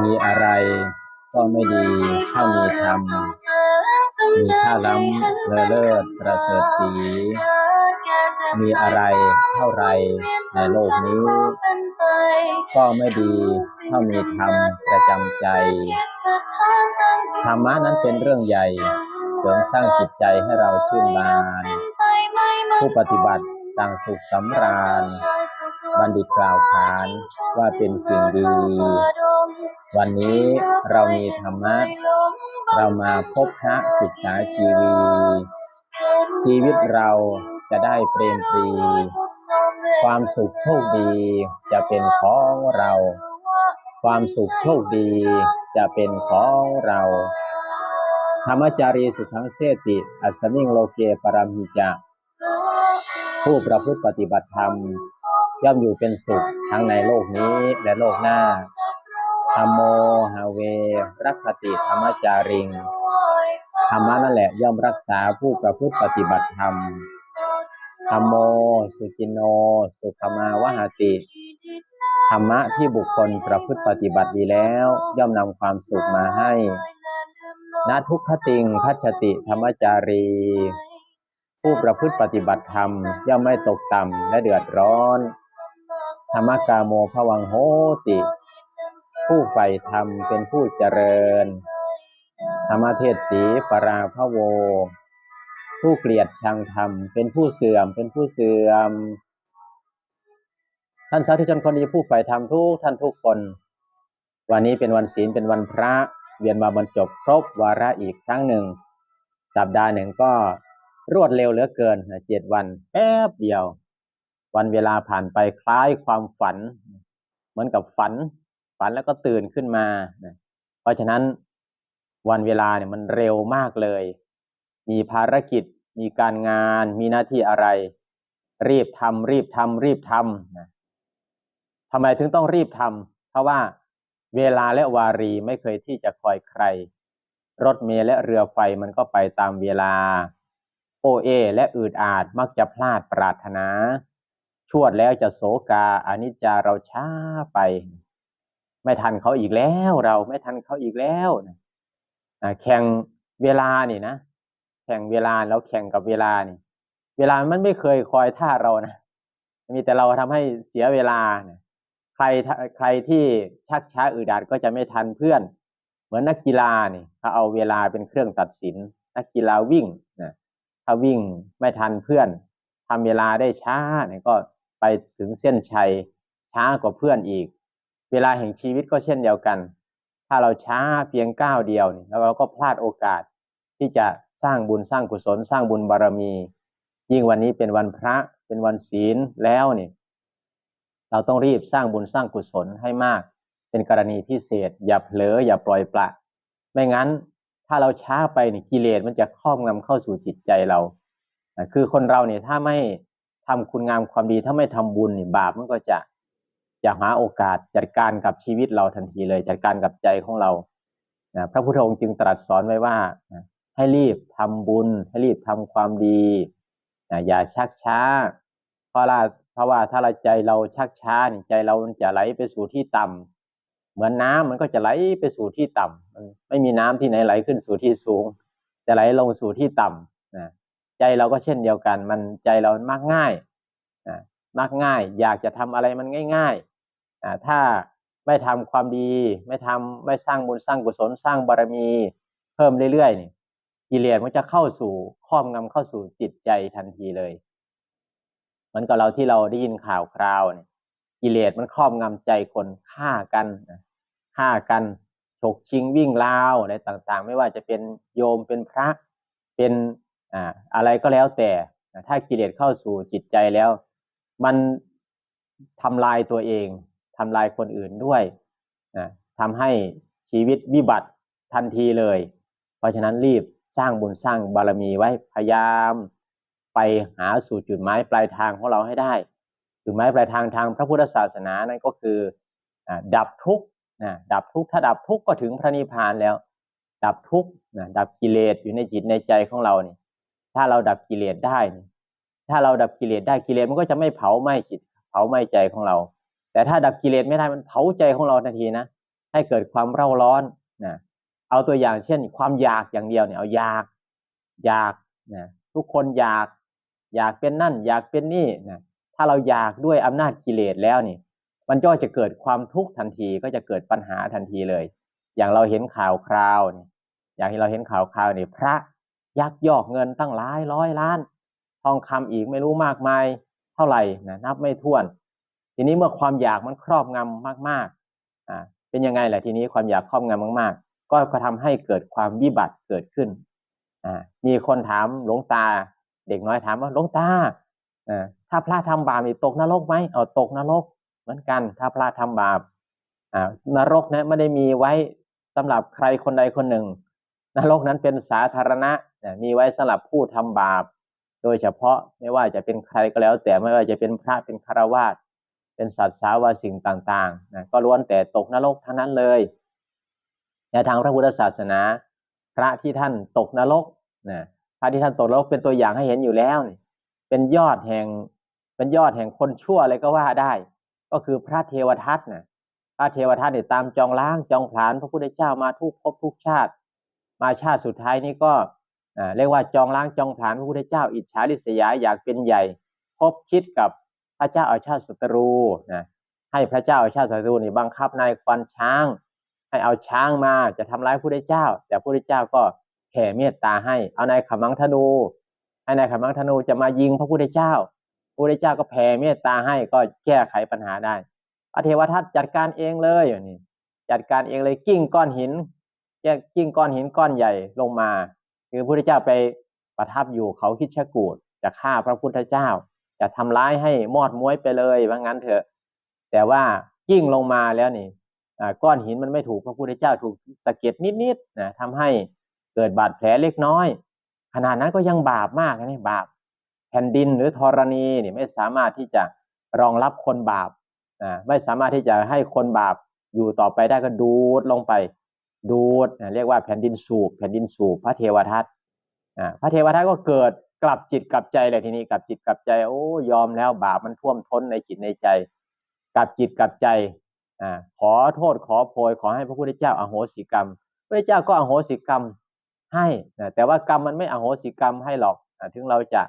มีอะไรก็ไม่ดีเท่ามีธรรมมีค่าล้ำเลอเลิศประเสริฐสี มีอะไรเท่าไรในโลกนี้ ก็ไม่ดีเท่ามีธรรมประจำใจ ธรรมะนั้นเป็นเรื่องใหญ่ เสริมสร้างจิตใจให้เราชื่นบานผู้ปฏิบัติต่างสุขสำราญ บัณฑิตกล่าวขานว่าเป็นสิ่งดี วันนี้เรามีธรรมะ เรามาพบพระศึกษาชีวี ชีวิตเราจะได้เปรมปรี ความสุขโชคดีจะเป็นของเรา ความสุขโชคดีจะเป็นของเรา ธรรมจารีสุขังเสติ อัสมิงโลเกปรมิจะ ผู้ประพฤติปฏิบัติธรรม ย่อมอยู่เป็นสุขทั้งในโลกนี้และโลกหน้า ธรรมโมหาเวรักขติธรรมจาริง ธรรมะนั่นแหละย่อมรักษาผู้ประพฤติปฏิบัติธรรม ธรรมโม สุจินโน สุขมาวหาติ ธรรมะที่บุคคลประพฤติปฏิบัติดีแล้ว ย่อมนำความสุขมาให้นาทุกขติงพัชติธรรมจารี ผู้ประพฤติปฏิบัติธรรม ย่อมไม่ตกต่ำและเดือดร้อน ธรรมกาโมภวังโหติ ผู้ใฝ่ธรรมเป็นผู้เจริญ ธรรมเทศสีปราพโว ผู้เกลียดชังธรรม เป็นผู้เสื่อม เป็นผู้เสื่อม ท่านสาธุชนคนดีผู้ใฝ่ธรรมทุกท่านทุกคน วันนี้เป็นวันศีลเป็นวันพระ เวียนมาบรรจบครบวาระอีกครั้งหนึ่ง สัปดาห์หนึ่งก็รวดเร็วเหลือเกินเจ็ดวันแป๊บเดียว วันเวลาผ่านไปคล้ายความฝัน เหมือนกับฝัน ฝันแล้วก็ตื่นขึ้นมาเพราะฉะนั้นวันเวลาเนี่ยมันเร็วมากเลย มีภารกิจ มีการงาน มีหน้าที่อะไร รีบทำรีบทำรีบทำนะทำไมถึงต้องรีบทำเพราะว่าเวลาและวารีไม่เคยที่จะคอยใคร รถเมล์และเรือไฟมันก็ไปตามเวลา โอเอ และอืดอาดมักจะพลาดปรารถนา ชวดแล้วจะโศกาอนิจจาเราช้าไป ไม่ทันเขาอีกแล้วเราไม่ทันเขาอีกแล้วนะแข่งเวลานี่นะแข่งเวลาแล้วแข่งกับเวลานี่ เวลามันไม่เคยคอยท่าเรานะมีแต่เราทำให้เสียเวลานะใครใครที่ชักช้าอืดอาดก็จะไม่ทันเพื่อน เหมือนนักกีฬานี่เขาเอาเวลาเป็นเครื่องตัดสิน นักกีฬาวิ่งนะถ้าวิ่งไม่ทันเพื่อนทำเวลาได้ช้าเนี่ยก็ไปถึงเส้นชัยช้ากว่าเพื่อนอีก เวลาแห่งชีวิตก็เช่นเดียวกัน ถ้าเราช้าเพียงก้าวเดียวเนี่ยแล้วเราก็พลาดโอกาสที่จะสร้างบุญสร้างกุศลสร้างบุญบารมี ยิ่งวันนี้เป็นวันพระเป็นวันศีลแล้วเนี่ยเราต้องรีบสร้างบุญสร้างกุศลให้มาก เป็นกรณีพิเศษ อย่าเผลออย่าปล่อยปละ ไม่งั้นถ้าเราช้าไปเนี่ยกิเลสมันจะครอบงำเข้าสู่จิตใจเรา คือคนเราเนี่ยถ้าไม่ทำคุณงามความดีถ้าไม่ทำบุญเนี่ยบาปมันก็จะ จะหาโอกาสจัดการกับชีวิตเราทันทีเลย จัดการกับใจของเรานะพระพุทธองค์จึงตรัสสอนไว้ว่า ให้รีบทำบุญ ให้รีบทำความดีนะอย่าชักช้า เพราะว่าเพราะว่าถ้าเราใจเราชักช้าใจเราจะไหลไปสู่ที่ต่ำเหมือนน้ำมันก็จะไหลไปสู่ที่ต่ำมันไม่มีน้ำที่ไหนไหลขึ้นสู่ที่สูง จะไหลลงสู่ที่ต่ำนะใจเราก็เช่นเดียวกัน มันใจเรามักง่ายนะมักง่าย อยากจะทำอะไรมันง่าย ๆ ถ้าไม่ทำความดี ไม่ทำไม่สร้างบุญสร้างกุศลสร้างบารมี เพิ่มเรื่อยๆนี่กิเลสมันจะเข้าสู่ครอบงำเข้าสู่จิตใจทันทีเลยเหมือนกับเราที่เราได้ยินข่าวคราวเนี่ยกิเลสมันครอบงำใจคนฆ่ากันฆ่ากันฉกชิงวิ่งราวอะไรต่างๆ ไม่ว่าจะเป็นโยมเป็นพระเป็นอ่าอะไรก็แล้วแต่ถ้ากิเลสเข้าสู่จิตใจแล้ว มันทำลายตัวเอง ทำลายคนอื่นด้วยนะทำให้ชีวิตวิบัติทันทีเลย เพราะฉะนั้นรีบสร้างบุญสร้างบารมีไว้พยายามไปหาสู่จุดหมายปลายทางของเราให้ได้ จุดหมายปลายทางทางพระพุทธศาสนานั่นก็คือดับทุกข์นะดับทุกข์ถ้าดับทุกข์ก็ถึงพระนิพพานแล้ว ดับทุกข์นะดับกิเลสอยู่ในจิตในใจของเราเนี่ยถ้าเราดับกิเลสได้ ถ้าเราดับกิเลสได้กิเลสมันก็จะไม่เผาไหม้จิต เผาไหม้ใจของเรา แต่ถ้าดับกิเลสไม่ได้มันเผาใจของเราทันทีนะให้เกิดความเร่าร้อนนะเอาตัวอย่างเช่น ความอยากอย่างเดียวเนี่ยเอาอยากอยากนะทุกคนอยากอยากเป็นนั่น อยากเป็นนี่นะถ้าเราอยากด้วยอำนาจกิเลสแล้วนี่ มันก็จะเกิดความทุกข์ทันทีก็จะเกิดปัญหาทันทีเลย อย่างเราเห็นข่าวคราวนี่อย่างที่เราเห็นข่าวคราวเนี่ยพระยักยอกเงินตั้งหลายร้อยล้าน ทองคำอีกไม่รู้มากมาย เท่าไหร่นะนับไม่ถ้วน ทีนี้เมื่อความอยากมันครอบงำมากๆอ่าเป็นยังไงแหละทีนี้ความอยากครอบงำมาก ๆ ก็ก็ทำให้เกิดความวิบัติเกิดขึ้นอ่ามีคนถามหลวงตา เด็กน้อยถามว่าหลวงตาอ่าถ้าพระทำบาปนี่ตกนรกไหมเอาตกนรกเหมือนกัน ถ้าพระทำบาปอ่านรกนะไม่ได้มีไว้สำหรับใครคนใดคนหนึ่ง นรกนั้นเป็นสาธารณะมีไว้สำหรับผู้ทำบาป โดยเฉพาะไม่ว่าจะเป็นใครก็แล้ว แต่ไม่ว่าจะเป็นพระเป็นฆราวาส เป็นสัตว์สาวาสิ่งต่างๆนะก็ล้วนแต่ตกนรกทั้งนั้นเลยในทางพระพุทธศาสนา พระที่ท่านตกนรกนะพระที่ท่านตกนรกเป็นตัวอย่างให้เห็นอยู่แล้วนี่เป็นยอดแห่งเป็นยอดแห่งคนชั่วอะไรก็ว่าได้ ก็คือพระเทวทัตนะพระเทวทัตเนี่ยตามจองล้างจองผลาญพระพุทธเจ้ามาทุกภพทุกชาติ มาชาติสุดท้ายนี้ก็เรียกว่าจองล้างจองผลาญพระพุทธเจ้า อิจฉาริษยาอยากเป็นใหญ่ พบคิดกับ ระเจ้าเอาชาติศัตรูนะให้พระเจ้าเอาชาติศัตรูนี่บังคับนายควันช้าง ให้เอาช้างมาจะทำร้ายพระพุทธเจ้า แต่พระพุทธเจ้าก็แผ่เมตตาให้เอานายขมังธนูให้นายขมังธนูจะมายิงพระพุทธเจ้าพระพุทธเจ้าก็แผ่เมตตาให้ก็แก้ไขปัญหาได้พระเทวทัตจัดการเองเลยอย่างนี้จัดการเองเลยกิ้งก้อนหินแยกกิ้งก้อนหินก้อนใหญ่ลงมา คือพระพุทธเจ้าไปประทับอยู่เขาคิดชะกูดจะฆ่าพระพุทธเจ้า จะทำร้ายให้มอดม้วยไปเลยว่างั้นเถอะ แต่ว่ากิ้งลงมาแล้วนี่ก้อนหินมันไม่ถูกพระพุทธเจ้าถูกสะเก็ดนิดๆนะทำให้เกิดบาดแผลเล็กน้อย ขนาดนั้นก็ยังบาปมากนะบาปแผ่นดินหรือธรณีนี่ไม่สามารถที่จะรองรับคนบาปไม่สามารถที่จะให้คนบาปอยู่ต่อไปได้ก็ดูดลงไปดูดนะเรียกว่าแผ่นดินสูบ แผ่นดินสูบพระเทวทัตพระเทวทัตก็เกิด กลับจิตกลับใจเลยทีนี้กลับจิตกลับใจ โอ้ยอมแล้วบาปมันท่วมท้นในจิตในใจ กลับจิตกลับใจอขอโทษขอโพยขอให้พระพุทธเจ้าอโหสิกรรมพระเจ้าก็อโหสิกรรมให้แต่ว่ากรรมมันไม่อโหสิกรรมให้หรอกถึงเราจะ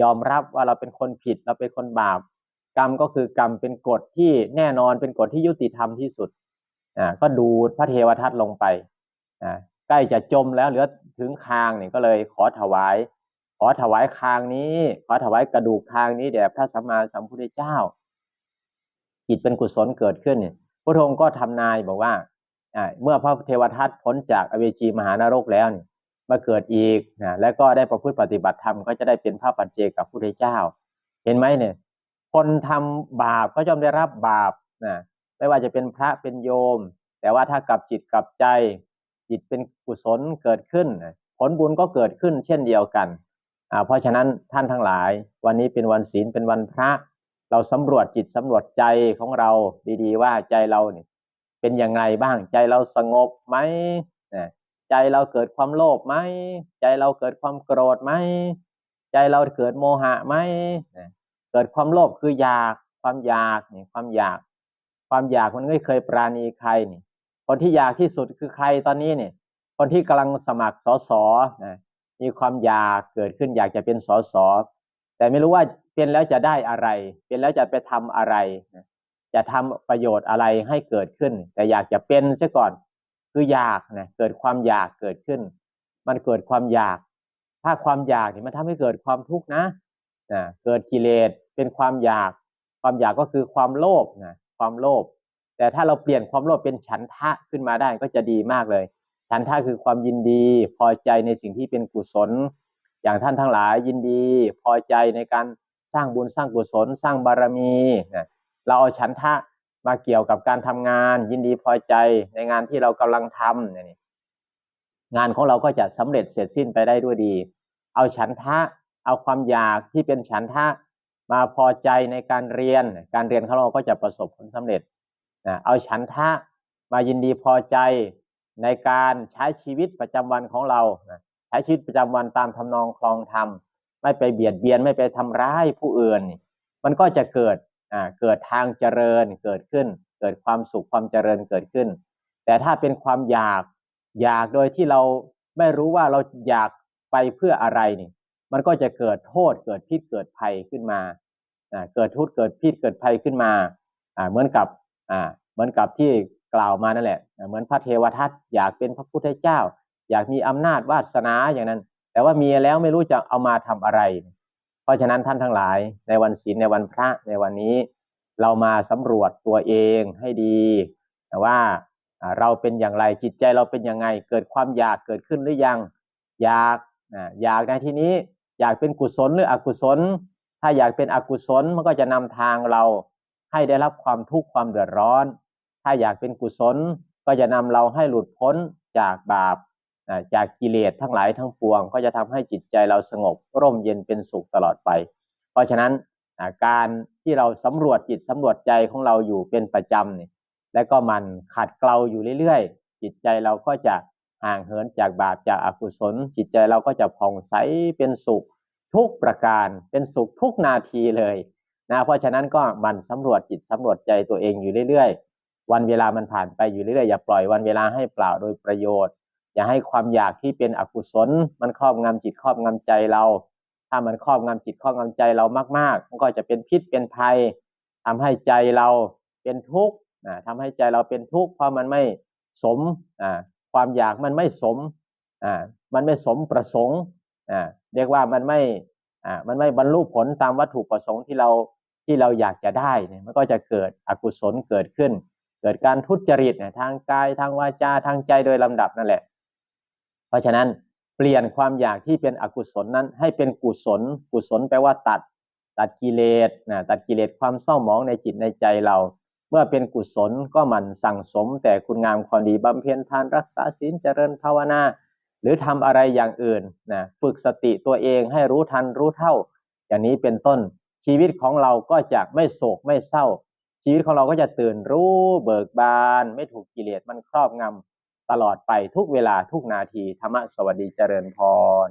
ยอมรับว่าเราเป็นคนผิดเราเป็นคนบาป กรรมก็คือกรรมเป็นกฎที่แน่นอนเป็นกฎที่ยุติธรรมที่สุดอ่าก็ดูดพระเทวทัตลงไปอ่าใกล้จะจมแล้วเหลือถึงคางเนี่ยก็เลยขอถวาย ขอถวายคางนี้ ขอถวายกระดูกคางนี้แด่พระสัมมาสัมพุทธเจ้า จิตเป็นกุศลเกิดขึ้นเนี่ยพระองค์ก็ทำนายบอกว่าเมื่อพระเทวทัตพ้นจากอเวจีมหานรกแล้วนี่มาเกิดอีกนะแล้วก็ได้ประพฤติปฏิบัติธรรมก็จะได้เป็นพระปัจเจกับพระพุทธเจ้า เห็นไหมเนี่ย คนทำบาปก็ย่อมได้รับบาปนะไม่ว่าจะเป็นพระเป็นโยม แต่ว่าถ้ากับจิตกับใจ จิตเป็นกุศลเกิดขึ้นผลบุญก็เกิดขึ้นเช่นเดียวกัน เพราะฉะนั้นท่านทั้งหลาย วันนี้เป็นวันศีลเป็นวันพระ เราสำรวจจิตสำรวจใจของเราดีๆ ว่าใจเราเนี่ยเป็นยังไงบ้างใจเราสงบไหมใจเราเกิดความโลภไหมใจเราเกิดความโกรธไหมใจเราเกิดโมหะไหมเกิดความโลภคืออยากความอยากนี่ความอยาก ความอยากมันไม่เคยปราณีใครนี่คนที่อยากที่สุดคือใครตอนนี้เนี่ยคนที่กำลังสมัครสอสอนะ มีความอยากเกิดขึ้นอยากจะเป็นสอสอแต่ไม่รู้ว่าเป็นแล้วจะได้อะไร เป็นแล้วจะไปทำอะไร จะทำประโยชน์อะไรให้เกิดขึ้น แต่อยากจะเป็นซะก่อน คืออยากนะเกิดความอยากเกิดขึ้น มันเกิดความอยาก ถ้าความอยากเนี่ยมันทำให้เกิดความทุกข์นะนะเกิดกิเลสเป็นความอยาก ความอยากก็คือความโลภนะความโลภแต่ถ้าเราเปลี่ยนความโลภเป็นฉันทะขึ้นมาได้ก็จะดีมากเลย ฉันทะคือความยินดี พอใจในสิ่งที่เป็นกุศล อย่างท่านทั้งหลายยินดี พอใจในการสร้างบุญสร้างกุศล สร้างบารมีนะเราเอาฉันทะมาเกี่ยวกับการทำงาน ยินดีพอใจในงานที่เรากำลังทำเนี่ยงานของเราก็จะสำเร็จเสร็จสิ้นไปได้ด้วยดี เอาฉันทะเอาความอยากที่เป็นฉันทะมาพอใจในการเรียน การเรียนของเราก็จะประสบผลสำเร็จนะเอาฉันทะมายินดีพอใจ ในการใช้ชีวิตประจำวันของเราใช้ชีวิตประจำวันตามทำนองคลองธรรมไม่ไปเบียดเบียนไม่ไปทำร้ายผู้อื่น มันก็จะเกิดเกิดทางเจริญเกิดขึ้น เกิดความสุขความเจริญเกิดขึ้น แต่ถ้าเป็นความอยากอยากโดยที่เราไม่รู้ว่าเราอยากไปเพื่ออะไรนี่มันก็จะเกิดโทษเกิดพิษเกิดภัยขึ้นมาอ่าเกิดทุกข์เกิดพิษเกิดภัยขึ้นมาอ่าเหมือนกับอ่าเหมือนกับที่ กล่าวมานั่นแหละเหมือนพระเทวทัตอยากเป็นพระพุทธเจ้า อยากมีอำนาจวาสนาอย่างนั้น แต่ว่ามีแล้วไม่รู้จะเอามาทำอะไร เพราะฉะนั้นท่านทั้งหลายในวันศีลในวันพระในวันนี้ เรามาสำรวจตัวเองให้ดีแต่ว่าเราเป็นอย่างไรจิตใจเราเป็นยังไง เกิดความอยากเกิดขึ้นหรือยัง อยากอ่าอยากในที่นี้อยากเป็นกุศลหรืออกุศล ถ้าอยากเป็นอกุศลมันก็จะนำทางเราให้ได้รับความทุกข์ความเดือดร้อน ถ้าอยากเป็นกุศลก็จะนำเราให้หลุดพ้นจากบาปจากกิเลสทั้งหลายทั้งปวง ก็จะทำให้จิตใจเราสงบร่มเย็นเป็นสุขตลอดไป เพราะฉะนั้นการที่เราสำรวจจิตสำรวจใจของเราอยู่เป็นประจำเนี่ยและก็มันขัดเกลาอยู่เรื่อยๆ จิตใจเราก็จะห่างเหินจากบาปจากอกุศล จิตใจเราก็จะผ่องใสเป็นสุขทุกประการเป็นสุขทุกนาทีเลยนะเพราะฉะนั้นก็มันสำรวจจิตสำรวจใจตัวเองอยู่เรื่อยๆ วันเวลามันผ่านไปอยู่เรื่อยๆอย่าปล่อยวันเวลาให้เปล่าโดยประโยชน์ อย่าให้ความอยากที่เป็นอกุศล มันครอบงำจิตครอบงำใจเรา ถ้ามันครอบงำจิตครอบงำใจเรามากๆ มันก็จะเป็นพิษเป็นภัยทำให้ใจเราเป็นทุกข์นะทำให้ใจเราเป็นทุกข์เพราะมันไม่สมอ่าความอยากมันไม่สมอ่ามันไม่สมประสงค์อ่าเรียกว่ามันไม่อ่ามันไม่บรรลุผลตามวัตถุประสงค์ที่เราที่เราอยากจะได้เนี่ยมันก็จะเกิดอกุศลเกิดขึ้น เกิดการทุจริตเนี่ยทางกายทางวาจาทางใจโดยลำดับนั่นแหละ เพราะฉะนั้นเปลี่ยนความอยากที่เป็นอกุศลนั้น ให้เป็นกุศล กุศลแปลว่าตัด ตัดกิเลสนะตัดกิเลสความเศร้าหมองในจิตในใจเรา เมื่อเป็นกุศลก็หมันสั่งสม แต่คุณงามความดีบำเพ็ญทานรักษาศีลเจริญภาวนา หรือทำอะไรอย่างอื่นนะฝึกสติตัวเองให้รู้ทันรู้เท่า อย่างนี้เป็นต้นชีวิตของเราก็จะไม่โศกไม่เศร้า ชีวิตของเราก็จะตื่นรู้เบิกบาน ไม่ถูกกิเลสมันครอบงำตลอดไปทุกเวลาทุกนาทีธรรมะสวัสดีเจริญพร